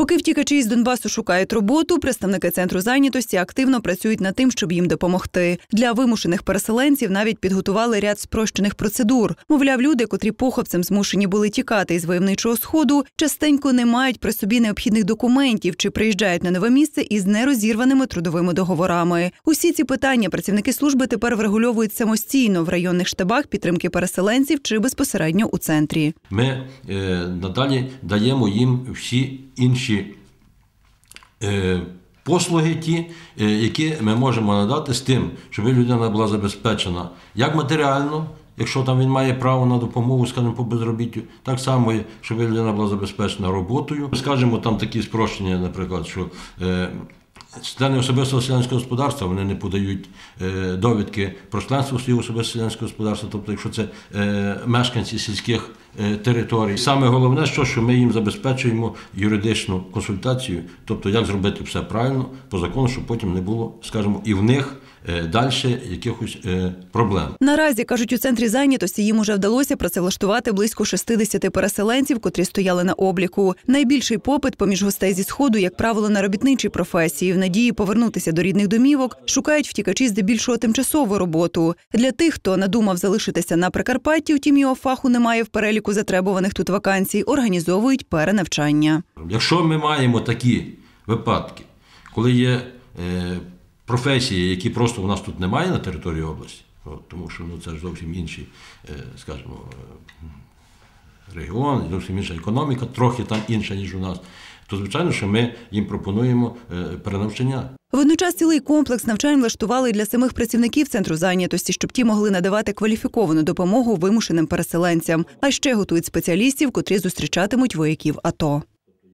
Поки втікачі з Донбасу шукають роботу, представники центру зайнятості активно працюють над тим, щоб їм допомогти. Для вимушених переселенців навіть підготували ряд спрощених процедур. Мовляв, люди, котрі похопцем змушені були тікати із войовничого сходу, частенько не мають при собі необхідних документів чи приїжджають на нове місце із нерозірваними трудовими договорами. Усі ці питання працівники служби тепер врегульовують самостійно в районних штабах підтримки переселенців чи безпосередньо у центрі. Ми е, надалі даємо їм всі інші е, послуги, ті, е, які ми можемо надати з тим, щоб людина була забезпечена як матеріально, якщо там він має право на допомогу, скажімо, по безробіттю, так само, щоб людина була забезпечена роботою. Скажімо, там такі спрощення, наприклад, що е, Члени особистого селянського господарства вони не подають е, довідки про членство в своє особисте селянське господарство, тобто, якщо це е, мешканці сільських е, територій. Саме головне, що, що ми їм забезпечуємо юридичну консультацію, тобто як зробити все правильно по закону, щоб потім не було, скажімо, і в них далі якихось проблем. Наразі кажуть у центрі зайнятості їм уже вдалося працевлаштувати близько 60 переселенців, котрі стояли на обліку. Найбільший попит поміж гостей зі сходу, як правило, на робітничі професії. Надії повернутися до рідних домівок шукають втікачі здебільшого тимчасову роботу. Для тих, хто надумав залишитися на Прикарпатті, втім його фаху немає в переліку затребуваних тут вакансій, організовують перенавчання. Якщо ми маємо такі випадки, коли є е, професії, які просто у нас тут немає на території області, тому що ну, це ж зовсім інші, е, скажімо, регіон, зовсім інша економіка, трохи там інша, ніж у нас, то звичайно, що ми їм пропонуємо е, перенавчання. Водночас цілий комплекс навчань влаштували і для самих працівників центру зайнятості, щоб ті могли надавати кваліфіковану допомогу вимушеним переселенцям. А ще готують спеціалістів, котрі зустрічатимуть вояків АТО.